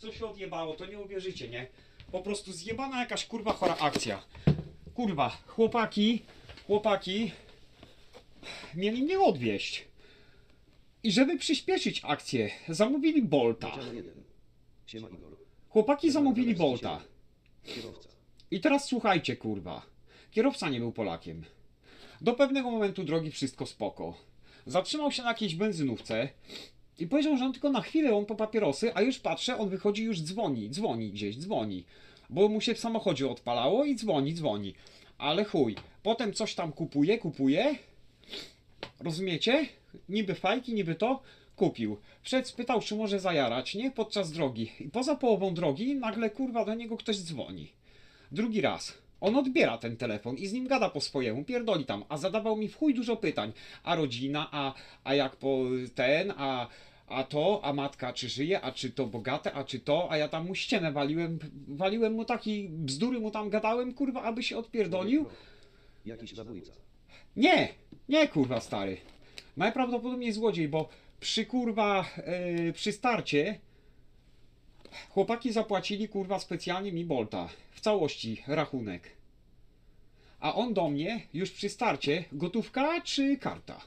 co się odjebało, to nie uwierzycie, nie? Po prostu zjebana jakaś kurwa chora akcja. Kurwa, chłopaki, chłopaki mieli mnie odwieźć. I żeby przyspieszyć akcję, zamówili Bolta. Channel 1. Siema Igor. Chłopaki zamówili Bolta. I teraz słuchajcie, kurwa. Kierowca nie był Polakiem. Do pewnego momentu drogi wszystko spoko. Zatrzymał się na jakiejś benzynówce i powiedział, że on tylko na chwilę on po papierosy, a już patrzę, on wychodzi już dzwoni, dzwoni gdzieś, dzwoni. Bo mu się w samochodzie odpalało i dzwoni, dzwoni. Ale chuj. Potem coś tam kupuje, kupuje. Rozumiecie? Niby fajki, niby to. Kupił. Wszedł, spytał, czy może zajarać, nie? Podczas drogi. I poza połową drogi nagle kurwa do niego ktoś dzwoni. Drugi raz. On odbiera ten telefon i z nim gada po swojemu, pierdoli tam, a zadawał mi w chuj dużo pytań. A rodzina, a, a jak po ten, a, a to, a matka czy żyje, a czy to bogate, a czy to, a ja tam mu ścianę waliłem, waliłem mu taki, bzdury mu tam gadałem, kurwa, aby się odpierdolił. Jakiś zabójca. Nie, nie kurwa stary. Najprawdopodobniej złodziej, bo przy kurwa, yy, przy starcie chłopaki zapłacili kurwa specjalnie mi Bolta. W całości rachunek. A on do mnie już przy starcie gotówka czy karta?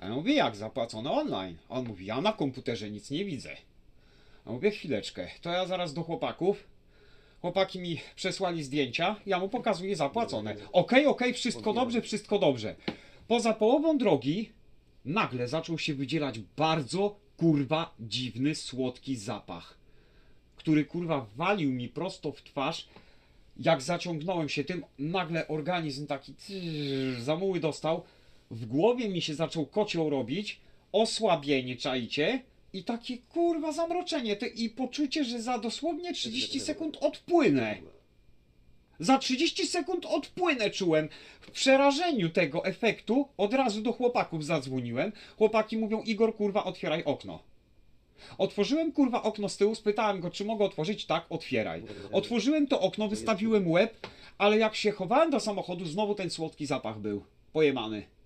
A ja mówię jak zapłacone online? A on mówi ja na komputerze nic nie widzę. A mówię chwileczkę, to ja zaraz do chłopaków. Chłopaki mi przesłali zdjęcia, ja mu pokazuję zapłacone. Okej, okej, wszystko dobrze, wszystko dobrze. Poza połową drogi nagle zaczął się wydzielać bardzo kurwa dziwny, słodki zapach, który kurwa walił mi prosto w twarz. Jak zaciągnąłem się tym, nagle organizm taki zamuły dostał. W głowie mi się zaczął kocioł robić, osłabienie, czajcie? I takie kurwa zamroczenie te, i poczucie, że za dosłownie 30 sekund odpłynę. Za 30 sekund odpłynę czułem. W przerażeniu tego efektu od razu do chłopaków zadzwoniłem. Chłopaki mówią, Igor, kurwa, otwieraj okno. Otworzyłem kurwa okno z tyłu, spytałem go, czy mogę otworzyć. Tak, otwieraj. Otworzyłem to okno, wystawiłem łeb, ale jak się chowałem do samochodu, znowu ten słodki zapach był. Pojemany.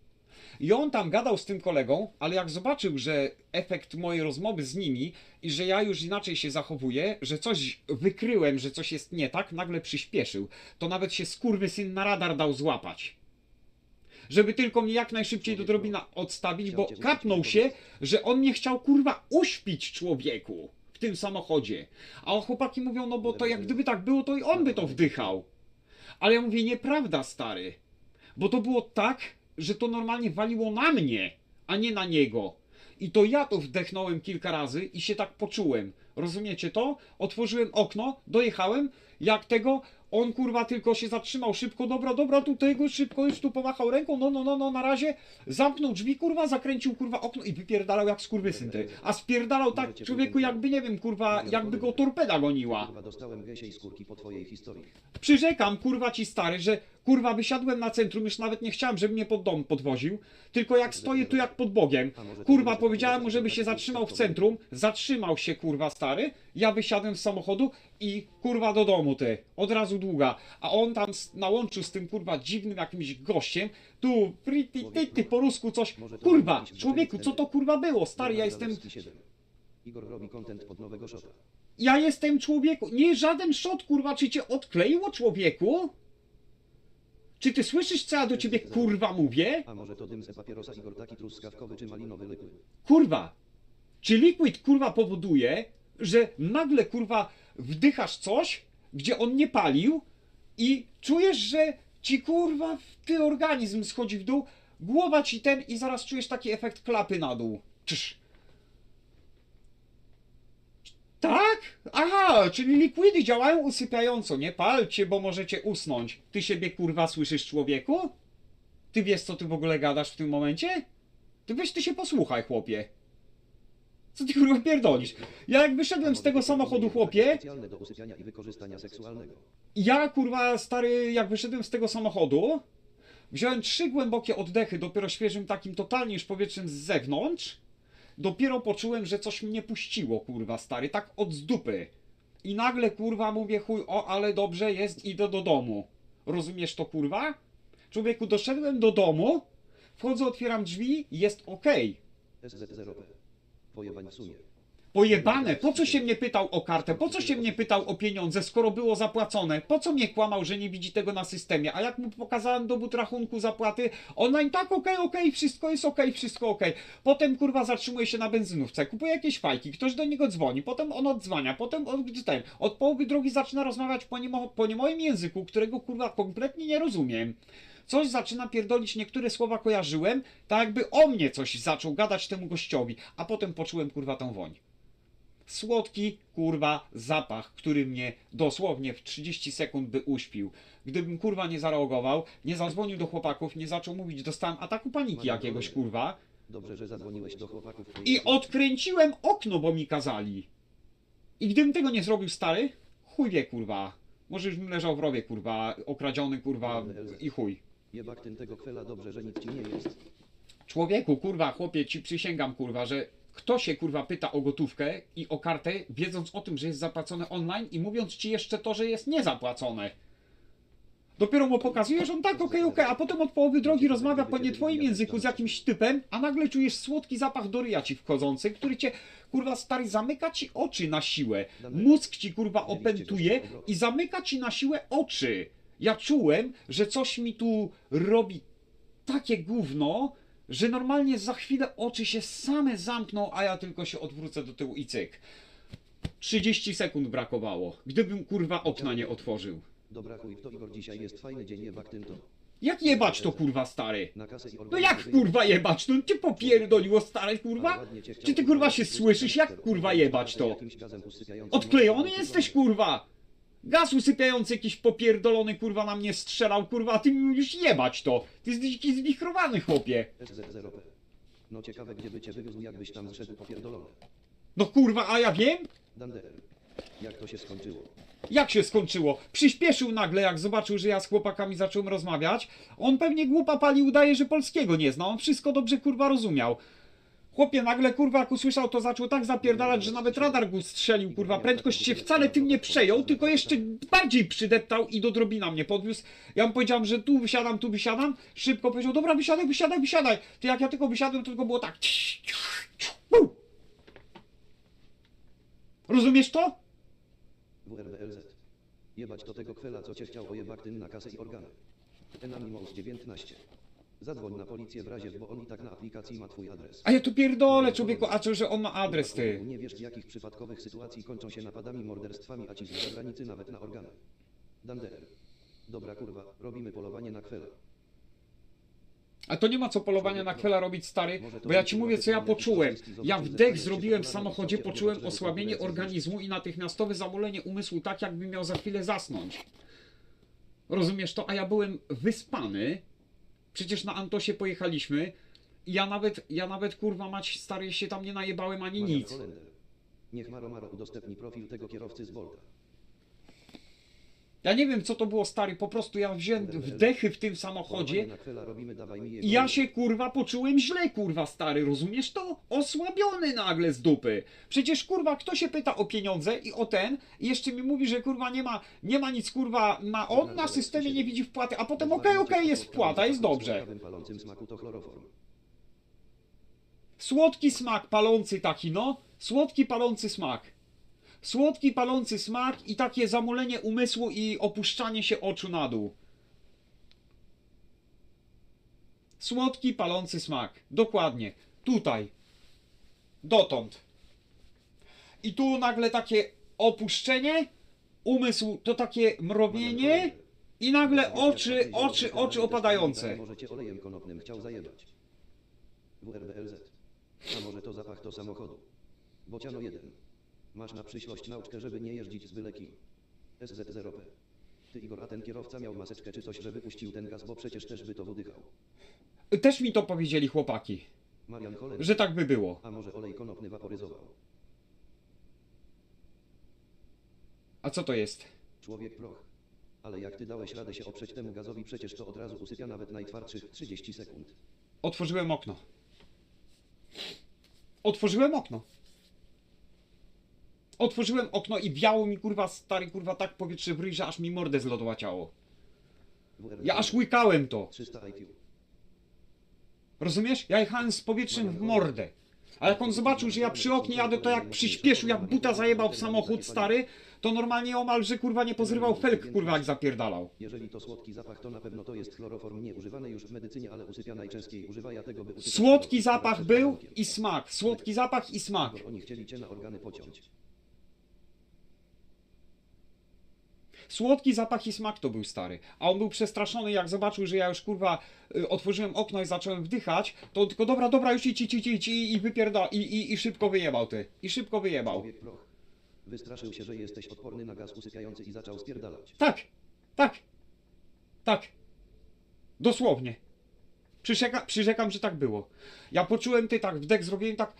I on tam gadał z tym kolegą, ale jak zobaczył, że efekt mojej rozmowy z nimi i że ja już inaczej się zachowuję, że coś wykryłem, że coś jest nie tak, nagle przyspieszył. To nawet się syn na radar dał złapać. Żeby tylko mnie jak najszybciej do drobina odstawić, bo kapnął się, że on mnie chciał kurwa uśpić człowieku w tym samochodzie. A chłopaki mówią, no bo to jak gdyby tak było, to i on by to wdychał. Ale ja mówię, nieprawda, stary. Bo to było tak, że to normalnie waliło na mnie, a nie na niego. I to ja to wdechnąłem kilka razy i się tak poczułem. Rozumiecie to? Otworzyłem okno, dojechałem, jak tego, on kurwa tylko się zatrzymał szybko, dobra, dobra, tutaj go szybko już tu pomachał ręką, no, no, no, no, na razie, zamknął drzwi, kurwa, zakręcił, kurwa, okno i wypierdalał jak skurwysyn ty. A spierdalał tak człowieku jakby, nie wiem, kurwa, jakby go torpeda goniła. Kurwa dostałem gęsiej skórki po twojej historii. Przyrzekam, kurwa ci stary, że kurwa wysiadłem na centrum, już nawet nie chciałem, żeby mnie pod dom podwoził, tylko jak stoję tu jak pod Bogiem. Kurwa, powiedziałem mu, żeby się zatrzymał w centrum, zatrzymał się kurwa stary, ja wysiadłem z samochodu i kurwa do domu ty, od razu długa, a on tam s- na łączu z tym kurwa dziwnym jakimś gościem, tu priti, ty, ty, po rusku coś, kurwa, człowieku, co to kurwa było, stary, ja jestem, 7. Igor robi content pod nowego shota. ja jestem człowieku, nie żaden shot kurwa, czy cię odkleiło człowieku? Czy ty słyszysz, co ja do ciebie kurwa mówię? A może to dym z papierosa Igor taki truskawkowy czy malinowy liquid? Kurwa! Czy liquid kurwa powoduje, że nagle kurwa wdychasz coś, gdzie on nie palił i czujesz, że ci kurwa ty organizm schodzi w dół, głowa ci ten i zaraz czujesz taki efekt klapy na dół. Czyż. Tak? Aha, czyli likwidy działają usypiająco. Nie palcie, bo możecie usnąć. Ty siebie kurwa słyszysz człowieku? Ty wiesz co ty w ogóle gadasz w tym momencie? Ty weź ty się posłuchaj, chłopie. Co ty kurwa pierdolisz? Ja jak wyszedłem z tego samochodu, chłopie, do usypiania i wykorzystania seksualnego. ja kurwa stary, jak wyszedłem z tego samochodu, wziąłem trzy głębokie oddechy, dopiero świeżym takim totalnie już powietrzem z zewnątrz. Dopiero poczułem, że coś mnie puściło, kurwa stary, tak od z dupy. I nagle kurwa mówię chuj, o ale dobrze jest, idę do domu. Rozumiesz to kurwa? Człowieku, doszedłem do domu, wchodzę, otwieram drzwi, jest okej. SZ0P. Sumie. Pojebane, po co się mnie pytał o kartę, po co się mnie pytał o pieniądze, skoro było zapłacone, po co mnie kłamał, że nie widzi tego na systemie, a jak mu pokazałem dowód rachunku zapłaty, online tak, okej, okej, wszystko jest okej, wszystko okej. Potem kurwa zatrzymuje się na benzynówce, kupuje jakieś fajki, ktoś do niego dzwoni, potem on odzwania, potem on, ten, od połowy drogi zaczyna rozmawiać po nie, po języku, którego kurwa kompletnie nie rozumiem. Coś zaczyna pierdolić, niektóre słowa kojarzyłem, tak jakby o mnie coś zaczął gadać temu gościowi, a potem poczułem kurwa tą woń słodki, kurwa, zapach, który mnie dosłownie w 30 sekund by uśpił. Gdybym, kurwa, nie zareagował, nie zadzwonił do chłopaków, nie zaczął mówić, dostałem ataku paniki jakiegoś, kurwa, Dobrze, że zadzwoniłeś do chłopaków. i odkręciłem okno, bo mi kazali. I gdybym tego nie zrobił, stary, chuj wie, kurwa. Może już bym leżał w rowie, kurwa, okradziony, kurwa, i chuj. Jebak tym tego dobrze, że nic ci nie jest. Człowieku, kurwa, chłopie, ci przysięgam, kurwa, że kto się, kurwa, pyta o gotówkę i o kartę, wiedząc o tym, że jest zapłacone online i mówiąc ci jeszcze to, że jest niezapłacone. Dopiero mu pokazujesz, on tak, okej, okej, a potem od połowy drogi rozmawia po nie twoim języku z jakimś typem, a nagle czujesz słodki zapach do ryja ci wchodzący, który cię, kurwa, stary, zamyka ci oczy na siłę. Mózg ci, kurwa, opętuje i zamyka ci na siłę oczy. Ja czułem, że coś mi tu robi takie gówno, że normalnie za chwilę oczy się same zamkną, a ja tylko się odwrócę do tyłu i cyk. 30 sekund brakowało, gdybym kurwa okna nie otworzył. Dobra chuj to Igor, dzisiaj jest fajny dzień jebak tym to. Jak jebać to kurwa stary? No jak kurwa jebać? No cię popierdoliło stare kurwa? Czy ty kurwa się słyszysz? Jak kurwa jebać to? Odklejony jesteś kurwa! Gaz usypiający jakiś popierdolony kurwa na mnie strzelał kurwa, a ty mi już jebać to! Ty jesteś jakiś zwichrowany chłopie! SZ0P. No ciekawe gdzie by cię wywiózł jakbyś tam zszedł popierdolony. No kurwa, a ja wiem? Dander. Jak to się skończyło? Jak się skończyło? Przyspieszył nagle, jak zobaczył, że ja z chłopakami zacząłem rozmawiać. On pewnie głupa pali udaje, że polskiego nie zna. On wszystko dobrze kurwa rozumiał. Chłopie, nagle kurwa jak usłyszał, to zaczął tak zapierdalać, że nawet radar go strzelił, kurwa. Prędkość się wcale tym nie przejął, tylko jeszcze bardziej przydeptał i do drobina mnie podwiózł. Ja mu powiedziałem, że tu wysiadam, tu wysiadam. Szybko powiedział, dobra, wysiadaj, wysiadaj, wysiadaj. To jak ja tylko wysiadłem, to tylko było tak. Rozumiesz to? WRBLZ. Jebać do tego kwela, co cię chciał o jebak tym na kasę i organy. Enanimous 19. Zadzwoń na policję w razie, bo on i tak na aplikacji ma twój adres. A ja tu pierdolę, człowieku, a co, że on ma adres, ty? Nie wiesz, jakich przypadkowych sytuacji kończą się napadami, morderstwami, a ci z zagranicy nawet na organy. Dander. Dobra kurwa, robimy polowanie na kwela. A to nie ma co polowania na kwela robić, stary, bo ja ci mówię, co ja poczułem. Ja wdech zrobiłem w samochodzie, poczułem osłabienie organizmu i natychmiastowe zamulenie umysłu, tak jakbym miał za chwilę zasnąć. Rozumiesz to? A ja byłem wyspany. Przecież na Antosie pojechaliśmy. I ja nawet, ja nawet kurwa mać stary się tam nie najebałem ani Marian nic. Holender. Niech Maro Maro udostępni profil tego kierowcy z Volta. Ja nie wiem co to było stary, po prostu ja wziąłem wdechy w tym samochodzie I ja się kurwa poczułem źle, kurwa stary, rozumiesz to? Osłabiony nagle z dupy. Przecież kurwa, kto się pyta o pieniądze i o ten, i jeszcze mi mówi, że kurwa nie ma, nie ma nic kurwa na on na systemie nie widzi wpłaty, a potem okej, okej, jest wpłata, jest dobrze. Słodki smak palący taki, no. Słodki palący smak. Słodki palący smak i takie zamulenie umysłu i opuszczanie się oczu na dół. Słodki palący smak. Dokładnie. Tutaj. Dotąd. I tu nagle takie opuszczenie, umysł to takie mrowienie i nagle oczy, oczy, oczy opadające. Może cię olejem konopnym chciał zajebać. WRBLZ. A może to zapach to samochodu. Bociano 1. Masz na przyszłość nauczkę, żeby nie jeździć z byle kim. SZ0P. Ty Igor, a ten kierowca miał maseczkę czy coś, żeby puścił ten gaz, bo przecież też by to wydychał. Też mi to powiedzieli chłopaki, Marian Holender. że tak by było. A może olej konopny waporyzował. A co to jest? Człowiek proch. Ale jak ty dałeś radę się oprzeć temu gazowi, przecież to od razu usypia nawet najtwardszych 30 sekund. Otworzyłem okno. Otworzyłem okno. Otworzyłem okno i wiało mi kurwa stary kurwa tak powietrze w ryj, że aż mi mordę zlodłaciało. WRBLZ. Ja aż łykałem to. 300 IQ. Rozumiesz? Ja jechałem z powietrzem w mordę. A jak on zobaczył, że ja przy oknie jadę, to jak przyspieszył, jak buta zajebał w samochód stary, to normalnie omal, że kurwa nie pozrywał felk, kurwa jak zapierdalał. Jeżeli to słodki zapach, to na pewno to jest chloroform nie używany już w medycynie, ale usypia najczęściej używa ja tego, by usypiać Słodki zapach był i smak. Słodki zapach i smak. Oni chcieli cię na organy pociąć. Słodki zapach i smak to był stary. A on był przestraszony, jak zobaczył, że ja już kurwa y, otworzyłem okno i zacząłem wdychać, to on tylko dobra, dobra, już idź, idź, idź, idź i, i wypierda i, i, i szybko wyjebał ty. I szybko wyjebał. Wystraszył się, że jesteś odporny na gaz usypiający i zaczął spierdalać. Tak, tak, tak. Dosłownie. Przyrzeka, przyrzekam, że tak było. Ja poczułem ty tak, wdech zrobiłem tak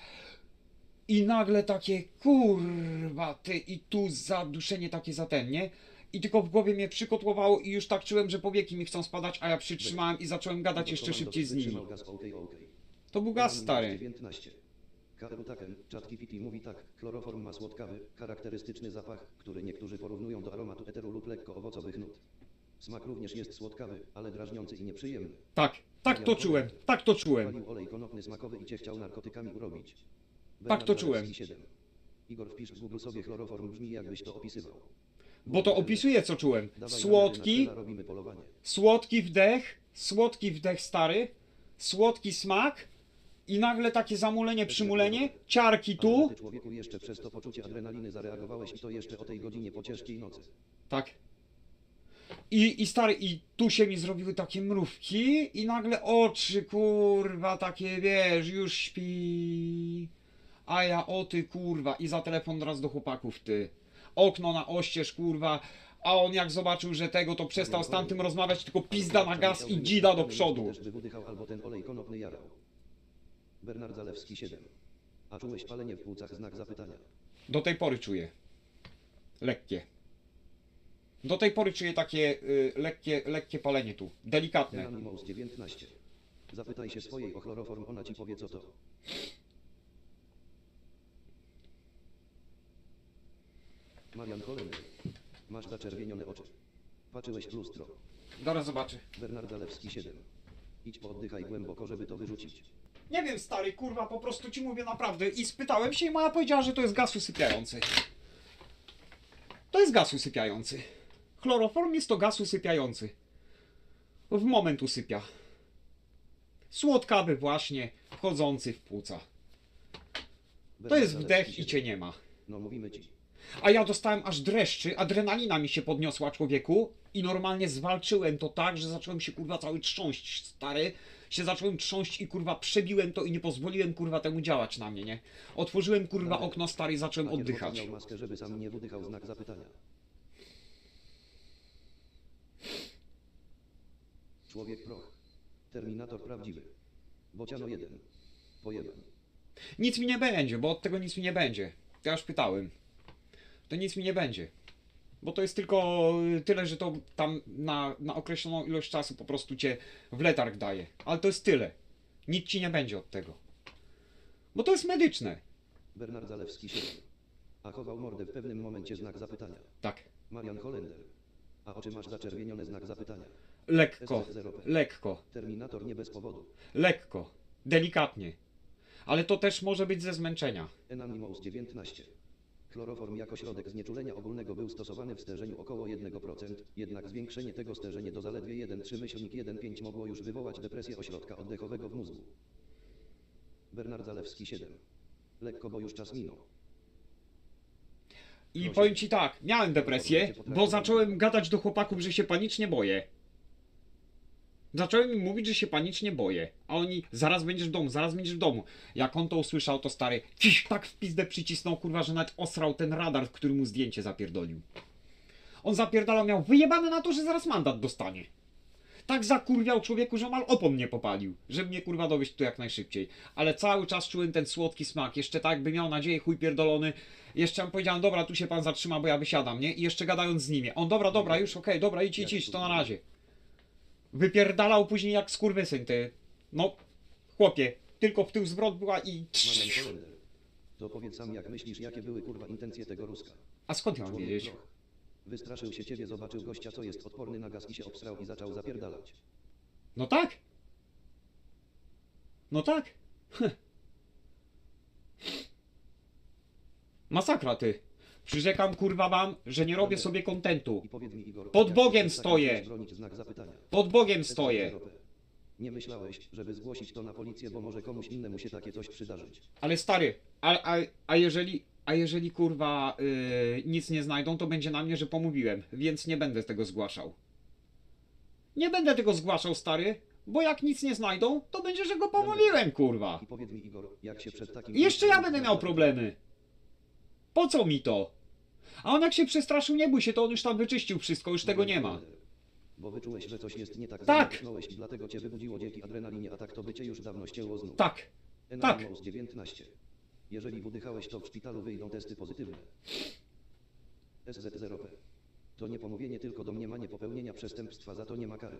i nagle takie kurwa ty i tu zaduszenie takie za ten, nie? I tylko w głowie mnie przykotłowało i już tak czułem, że powieki mi chcą spadać, a ja przytrzymałem i zacząłem gadać jeszcze szybciej z nimi. To był gaz stary. 19. Karutaken, ChatGPT mówi tak, chloroform ma słodkawy, charakterystyczny zapach, który niektórzy porównują do aromatu eteru lub lekko owocowych nut. Smak również jest słodkawy, ale drażniący i nieprzyjemny. Tak, tak to czułem, tak to czułem. Olej konopny smakowy i cię chciał narkotykami urobić. Tak to czułem. Zalewski 7. Igor wpisz w Google sobie chloroform brzmi jakbyś to opisywał. Bo to opisuje co czułem. Słodki. Słodki wdech, słodki wdech stary, słodki smak i nagle takie zamulenie, przymulenie, ciarki Ale tu. ty człowieku jeszcze przez to poczucie adrenaliny zareagowałeś i to jeszcze o tej godzinie po ciężkiej nocy. Tak. I, I stary, i tu się mi zrobiły takie mrówki i nagle oczy, kurwa, takie wiesz, już śpi. A ja o ty kurwa i za telefon raz do chłopaków ty. Okno na oścież kurwa. A on jak zobaczył, że tego, to przestał z tamtym rozmawiać, tylko pizda na gaz i dzida do przodu. Albo ten olej konopny jarał. Bernard Zalewski 7. A czułeś palenie w płucach znak zapytania. Do tej pory czuję. Lekkie. Do tej pory czuję takie y, lekkie, lekkie palenie tu. Delikatne. Anonymous 19. Zapytaj się swojej o chloroform, ona ci powie co to. Marian Kolejny. Masz zaczerwienione oczy. Patrzyłeś w lustro. Zaraz zobaczę. Bernard Zalewski 7. Idź pooddychaj głęboko, żeby to wyrzucić. Nie wiem, stary, kurwa, po prostu ci mówię naprawdę. I spytałem się i moja powiedziała, że to jest gaz usypiający. To jest gaz usypiający. Chloroform jest to gaz usypiający. W moment usypia. Słodkawy właśnie, wchodzący w płuca. To jest wdech i 7. cię nie ma. No mówimy ci. A ja dostałem aż dreszczy, adrenalina mi się podniosła człowieku i normalnie zwalczyłem to tak, że zacząłem się kurwa cały trząść, stary. Się zacząłem trząść i kurwa przebiłem to i nie pozwoliłem kurwa temu działać na mnie, nie? Otworzyłem kurwa okno stary i zacząłem Hakier oddychać. miał maskę, żeby sam nie wydychał znak zapytania. Człowiek proch. Terminator prawdziwy. Bociano 1. Pojebem. Nic mi nie będzie, bo od tego nic mi nie będzie. Ja już pytałem. To nic mi nie będzie. Bo to jest tylko y, tyle, że to tam na, na określoną ilość czasu po prostu cię w letarg daje. Ale to jest tyle. Nic ci nie będzie od tego. Bo to jest medyczne. Bernard Zalewski 7. A chował mordę w pewnym momencie znak zapytania. Tak. Marian Holender. A oczy masz zaczerwienione znak zapytania. Lekko, lekko, Terminator nie bez powodu. lekko, delikatnie. Ale to też może być ze zmęczenia. Enanimous 19. Chloroform jako środek znieczulenia ogólnego był stosowany w stężeniu około 1%, jednak zwiększenie tego stężenia do zaledwie 1,3 myślnik 1,5 mogło już wywołać depresję ośrodka oddechowego w mózgu. Bernard Zalewski 7. Lekko, bo już czas minął. I powiem ci tak, miałem depresję, bo zacząłem gadać do chłopaków, że się panicznie boję. Zacząłem im mówić, że się panicznie boję. A oni, zaraz będziesz w domu, zaraz będziesz w domu. Jak on to usłyszał, to stary, ciś, tak w pizdę przycisnął, kurwa, że nawet osrał ten radar, który mu zdjęcie zapierdolił. On zapierdalał, miał wyjebane na to, że zaraz mandat dostanie. Tak zakurwiał człowieku, że mal opon nie popalił, żeby mnie kurwa dowieść tu jak najszybciej. Ale cały czas czułem ten słodki smak, jeszcze tak by miał nadzieję, chuj pierdolony. Jeszcze mu powiedziałem, dobra, tu się pan zatrzyma, bo ja wysiadam, nie? I jeszcze gadając z nimi. On, dobra, dobra, już okej, dobra, idź, idź, idź, to na razie. Wypierdalał później jak skurwysyn, ty. No, chłopie, tylko w tył zwrot była i... To powiedz sam jak myślisz jakie były kurwa intencje tego Ruska. A skąd ja mam wiedzieć? Wystraszył się ciebie, zobaczył gościa co jest odporny na gaz i się obsrał i zaczął zapierdalać. No tak. No tak. Masakra ty. Przyrzekam kurwa wam, że nie robię sobie kontentu. Pod Bogiem stoję. znak zapytania. Pod Bogiem stoję. SZ0P. Nie myślałeś, żeby zgłosić to na policję, bo może komuś innemu się takie coś przydarzyć. Ale stary, a, a, a jeżeli, a jeżeli kurwa yy, nic nie znajdą, to będzie na mnie, że pomówiłem, więc nie będę tego zgłaszał. Nie będę tego zgłaszał, stary, bo jak nic nie znajdą, to będzie, że go pomówiłem, kurwa. I powiedz mi Igor, jak się przed takim... Jeszcze ja będę miał problemy. Po co mi to? A on jak się przestraszył, nie bój się, to on już tam wyczyścił wszystko, już tego nie ma. Bo wyczułeś, że coś jest nie tak. Tak. dlatego cię wybudziło dzięki adrenalinie, a tak to by cię już dawno ścięło znów. Tak, tak. Enamous 19. Jeżeli wydychałeś, to w szpitalu wyjdą testy pozytywne. SZ0P. To nie pomówienie, tylko domniemanie popełnienia przestępstwa, za to nie ma kary.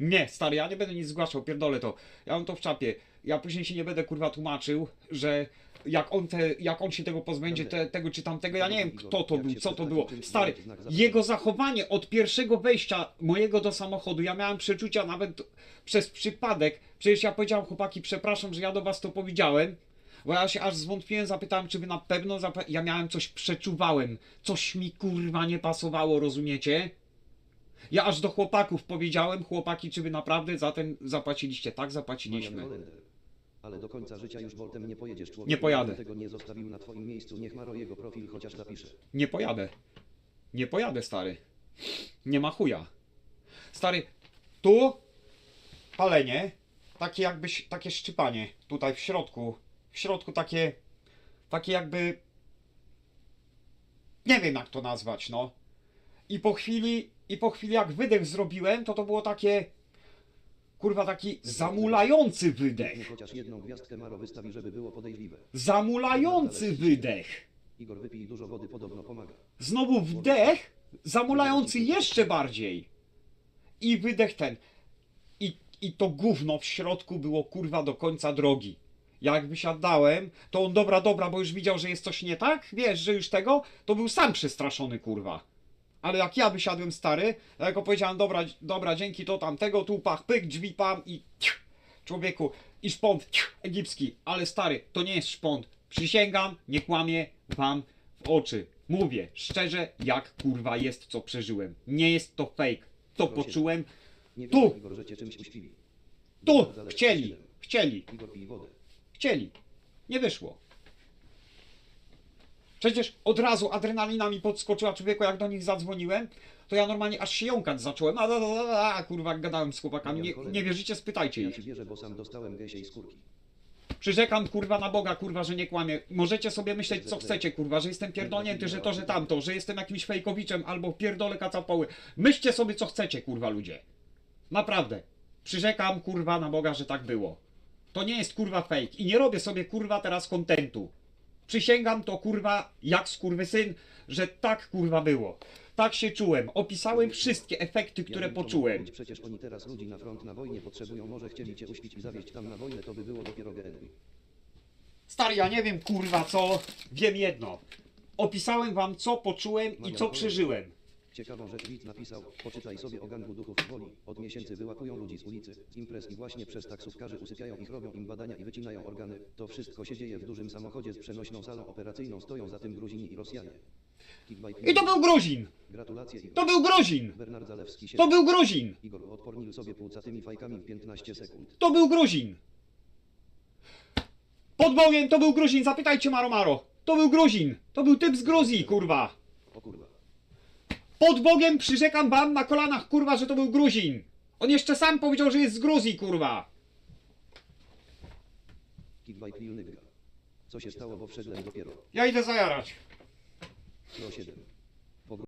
Nie, stary, ja nie będę nic zgłaszał, pierdolę to. Ja mam to w czapie. Ja później się nie będę kurwa tłumaczył, że jak on, te, jak on się tego pozbędzie, te, tego czy tamtego, ja nie wiem kto to był, co to było. Stary, jego zachowanie od pierwszego wejścia mojego do samochodu, ja miałem przeczucia nawet przez przypadek, przecież ja powiedziałem chłopaki, przepraszam, że ja do was to powiedziałem, bo ja się aż zwątpiłem, zapytałem, czy wy na pewno, ja miałem coś, przeczuwałem, coś mi kurwa nie pasowało, rozumiecie? Ja aż do chłopaków powiedziałem, chłopaki, czy wy naprawdę za ten zapłaciliście? Tak, zapłaciliśmy. Ale do końca życia już Boltem nie pojedziesz, człowiek. Nie pojadę. Tego nie zostawił na twoim miejscu, niech Maro jego profil chociaż zapisze. Nie pojadę. Nie pojadę, stary. Nie ma chuja. Stary, tu palenie, takie jakbyś, takie szczypanie, tutaj w środku, w środku takie, takie jakby, nie wiem jak to nazwać, no. I po chwili, i po chwili jak wydech zrobiłem, to to było takie, kurwa, taki zamulający wydech. Chociaż jedną gwiazdkę Maro wystawi, żeby było podejrzliwe. Zamulający wydech. Igor wypij dużo wody, podobno pomaga. Znowu wdech, zamulający jeszcze bardziej. I wydech ten. I, I to gówno w środku było kurwa do końca drogi. Jak wysiadałem, to on dobra, dobra, bo już widział, że jest coś nie tak, wiesz, że już tego, to był sam przestraszony kurwa. Ale jak ja wysiadłem stary, jak powiedziałem, dobra, dobra, dzięki to tamtego, tu pach, pyk, drzwi pam i ciu, człowieku, i szpont ciu, egipski, ale stary, to nie jest szpont. Przysięgam, nie kłamię wam w oczy. Mówię szczerze, jak kurwa jest, co przeżyłem. Nie jest to fake. To poczułem. Nie Tu. wiem, Igor, że cię czymś uśpili. Tu! Chcieli! Chcieli! Igor pij wodę. Chcieli. Nie wyszło. Przecież od razu adrenalina mi podskoczyła człowieku, jak do nich zadzwoniłem, to ja normalnie aż się jąkać zacząłem. A, a, a, a, kurwa, gadałem z chłopakami. Nie, nie wierzycie, spytajcie ich. ci wierzę, bo sam dostałem gęsiej skórki. Przyrzekam kurwa na Boga, kurwa, że nie kłamię. Możecie sobie myśleć co chcecie, kurwa, że jestem pierdolnięty, że to, że tamto, że jestem jakimś fejkowiczem albo pierdolę kacapoły. Myślcie sobie co chcecie, kurwa, ludzie. Naprawdę. Przyrzekam kurwa na Boga, że tak było. To nie jest kurwa fake i nie robię sobie kurwa teraz kontentu. Przysięgam to kurwa jak syn, że tak kurwa było. Tak się czułem. Opisałem wszystkie efekty, które poczułem. Przecież oni teraz ludzi na front na wojnie potrzebują, może chcieli cię uśpić i zawieźć tam na wojnę, to by było dopiero. Stary, ja nie wiem kurwa co, wiem jedno. Opisałem wam co poczułem i co przeżyłem. Ciekawą rzecz widz napisał, poczytaj sobie o gangu duchów woli. Od miesięcy wyłapują ludzi z ulicy, z imprez i właśnie przez taksówkarzy usypiają ich, robią im badania i wycinają organy. To wszystko się dzieje w dużym samochodzie z przenośną salą operacyjną, stoją za tym Gruzini i Rosjanie. I to był Gruzin! Gratulacje Igor. To był Gruzin! Bernard Zalewski się... To był Gruzin! Igor odpornił sobie płucatymi fajkami w 15 sekund. To był Gruzin! Pod Bogiem to był Gruzin, zapytajcie Maro Maro. To był Gruzin! To był typ z Gruzji, kurwa! O kurwa. Pod Bogiem przyrzekam wam na kolanach, kurwa, że to był Gruzin! On jeszcze sam powiedział, że jest z Gruzji, kurwa! Lil Nygga. Co się stało, bo wszedłem dopiero. Ja idę zajarać. Pro 7.